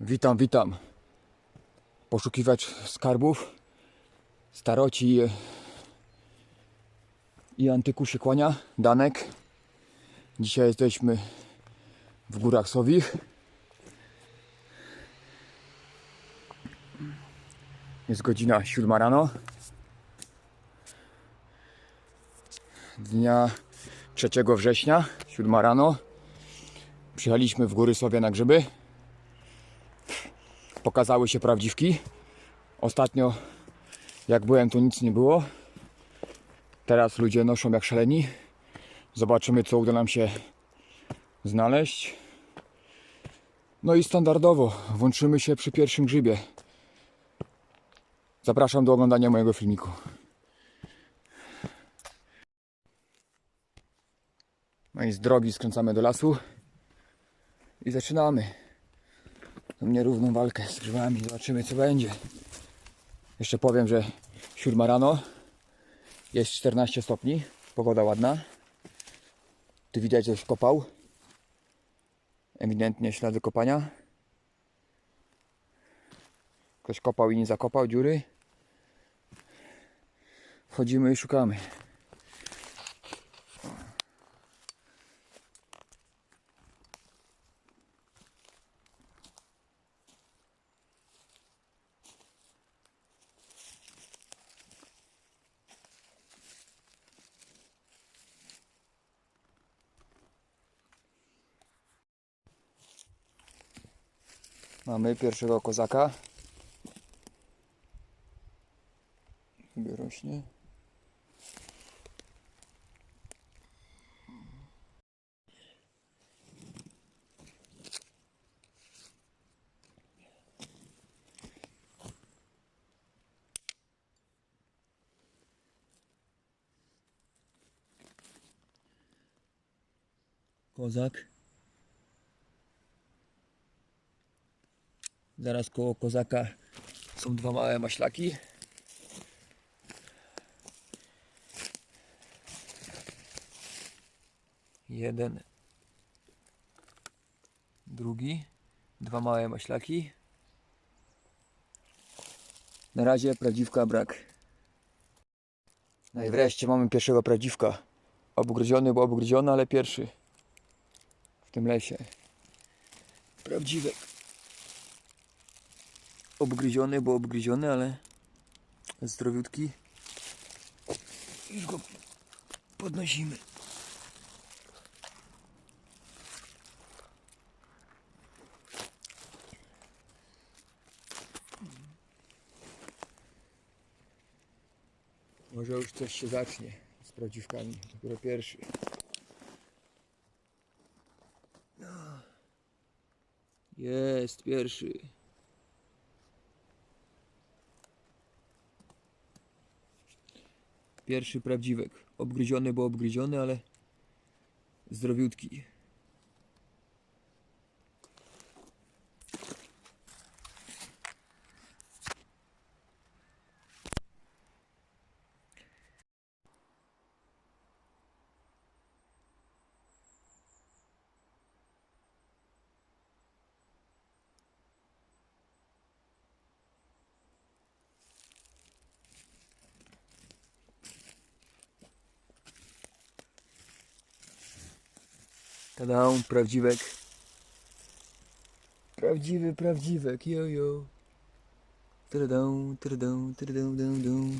Witam, witam. Poszukiwacz skarbów, staroci i- i antyku się kłania, Danek. Dzisiaj jesteśmy w Górach Sowich. Jest godzina 7 rano. Dnia 3 września, 7 rano. Przyjechaliśmy w Góry Sowie na grzyby pokazały się prawdziwki. Ostatnio, jak byłem, to nic nie było. Teraz ludzie noszą jak szaleni. Zobaczymy, co uda nam się znaleźć. No i standardowo włączymy się przy pierwszym grzybie. Zapraszam do oglądania mojego filmiku. No i z drogi skręcamy do lasu i zaczynamy nierówną walkę z grzybami. Zobaczymy co będzie. Jeszcze powiem, że siódma rano jest 14 stopni. Pogoda ładna. Tu widać, że ktoś kopał. Ewidentnie ślady kopania. Ktoś kopał i nie zakopał dziury. Wchodzimy i szukamy. Mamy pierwszego kozaka. Sobie rośnie. Kozak. Zaraz koło kozaka są dwa małe maślaki. Jeden. Drugi. Dwa małe maślaki. Na razie prawdziwka brak. No i wreszcie mamy pierwszego prawdziwka. Obgryziony, bo obgryziony, ale pierwszy. W tym lesie. Prawdziwek obgryziony, bo obgryziony, ale zdrowiutki. Już go podnosimy. Może już coś się zacznie z prawdziwkami. Dopiero pierwszy. No. Jest pierwszy. Pierwszy prawdziwek. Obgryziony, bo obgryziony, ale zdrowiutki. Tada, prawdziwek. Prawdziwy prawdziwek, jojo. Tyradą, tyradą, tyradą, dą, dą.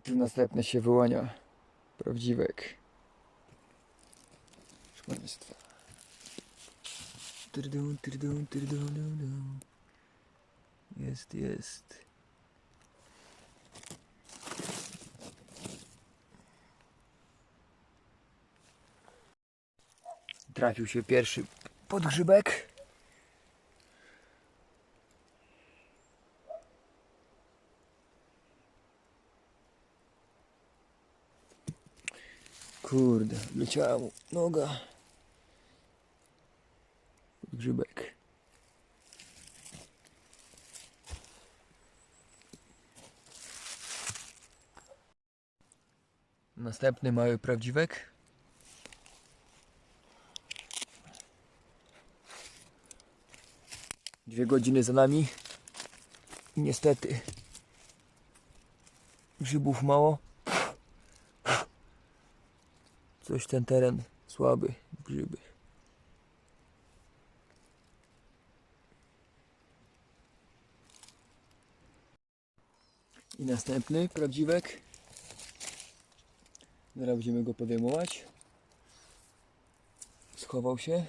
I tu następne się wyłania prawdziwek. Szkoda jest Jest, jest. Trafił się pierwszy podgrzybek. Kurde, leciała mu noga. Podgrzybek. Następny mały prawdziwek. Dwie godziny za nami. I niestety grzybów mało. Coś ten teren słaby grzyby. I następny prawdziwek. Zaraz będziemy go podejmować. Schował się.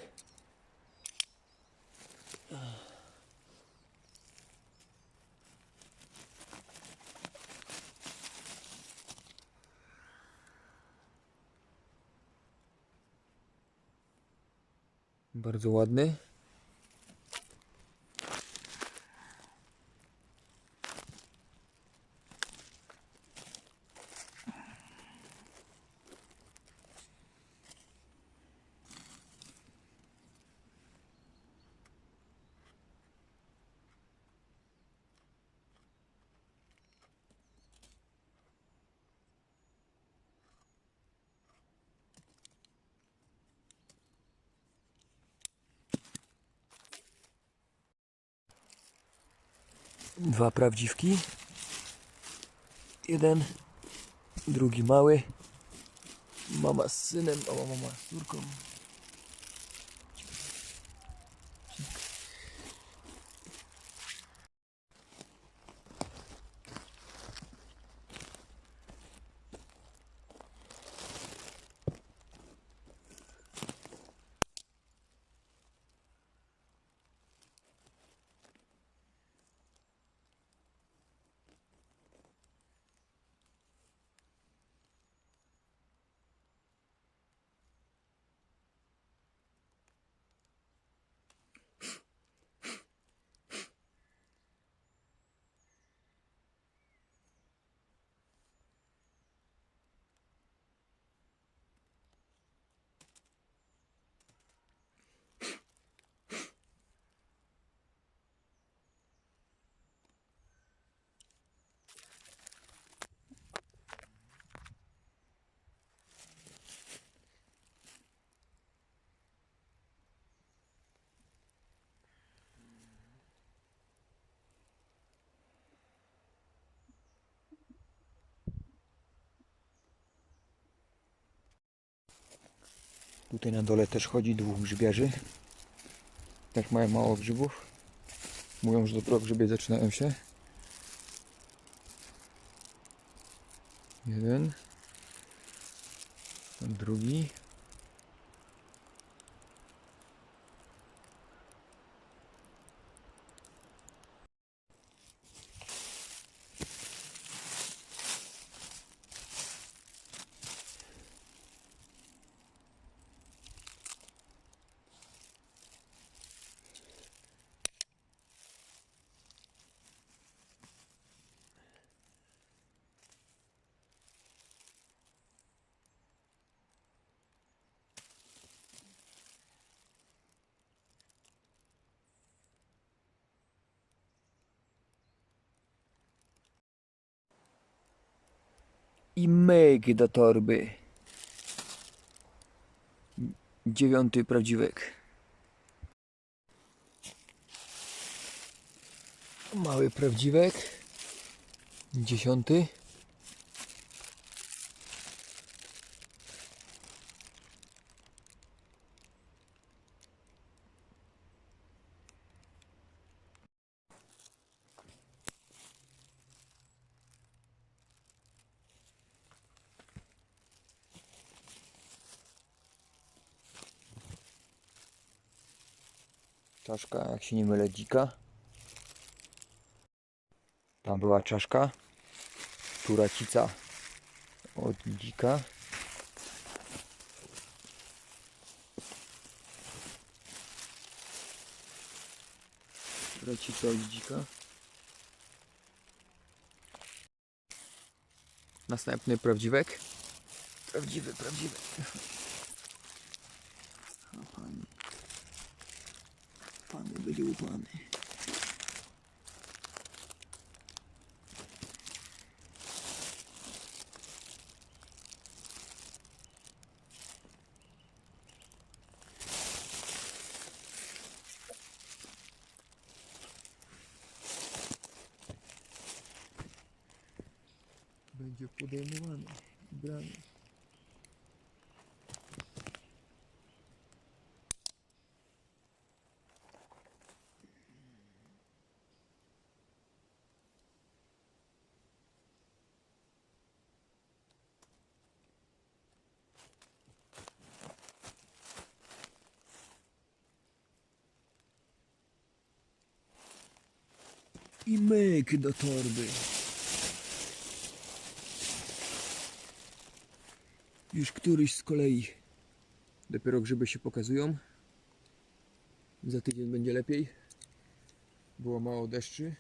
Bardzo ładny. Dwa prawdziwki. Jeden, drugi mały. Mama z synem, a mama z córką. Tutaj na dole też chodzi dwóch grzybiarzy. Tak mają mało grzybów. Mówią, że dopiero grzyby zaczynają się. Jeden. Drugi. I myk do torby. Dziewiąty prawdziwek. Mały prawdziwek. Dziesiąty. czaszka, jak się nie mylę, dzika. Tam była czaszka, turacica od dzika. Turacica od dzika. Następny prawdziwek. Prawdziwy, prawdziwy. 기호반에 będzie podejmowane, brane. I myk do torby. Już któryś z kolei. Dopiero grzyby się pokazują. Za tydzień będzie lepiej. Było mało deszczy.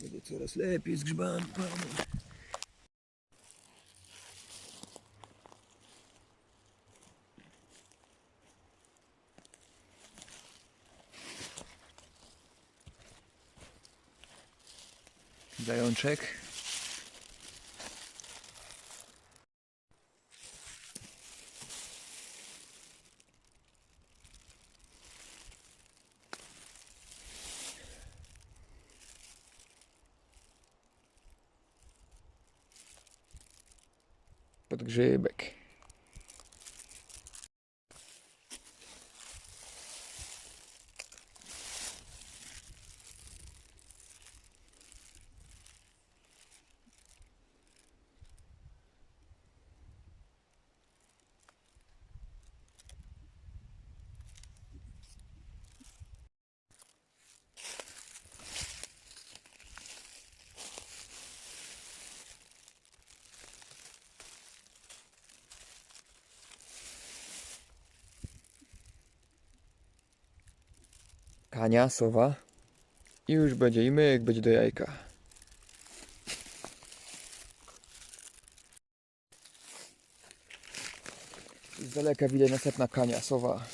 Będzie coraz lepiej z grzybami, Zajączek. Podgrzybek. Kania, sowa. I już będzie i myk, będzie do jajka. Z daleka widać następna kania, sowa.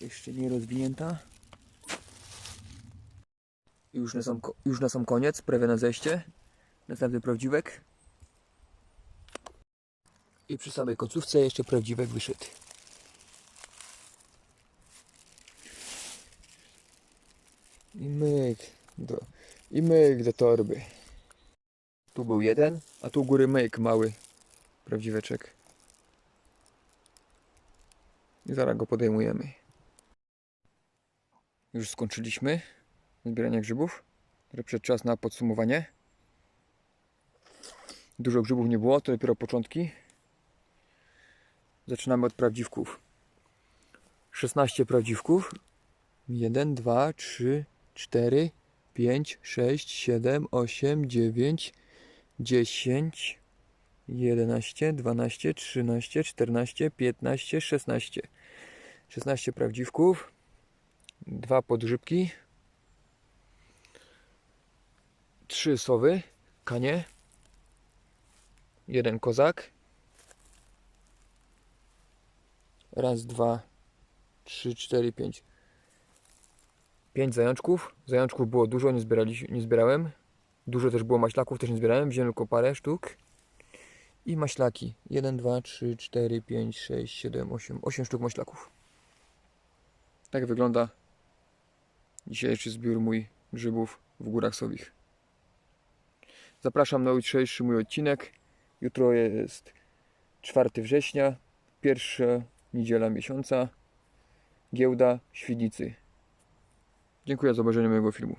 Jeszcze nie rozwinięta. Już na sam, już na sam koniec, prawie na zejście. Następny prawdziwek. I przy samej końcówce jeszcze prawdziwek wyszedł. I myk do, i myk do torby. Tu był jeden, a tu u góry myk mały. Prawdziweczek. I zaraz go podejmujemy. Już skończyliśmy zbieranie grzybów. Przed czas na podsumowanie. Dużo grzybów nie było, to dopiero początki. Zaczynamy od prawdziwków. 16 prawdziwków. 1, 2, 3, 4, 5, 6, 7, 8, 9, 10, 11, 12, 13, 14, 15, 16. 16 prawdziwków. Dwa podgrzybki. Trzy sowy, kanie. Jeden kozak. Raz, dwa, trzy, cztery, pięć. Pięć zajączków. Zajączków było dużo, nie, zbierali, nie zbierałem. Dużo też było maślaków, też nie zbierałem. Wziąłem tylko parę sztuk. I maślaki. 1, 2, 3, 4, 5, 6, 7, 8. 8 sztuk maślaków. Tak wygląda dzisiejszy zbiór mój grzybów w Górach Sowich. Zapraszam na jutrzejszy mój odcinek. Jutro jest 4 września, pierwsza niedziela miesiąca, giełda Świdnicy. Dziękuję za obejrzenie mojego filmu.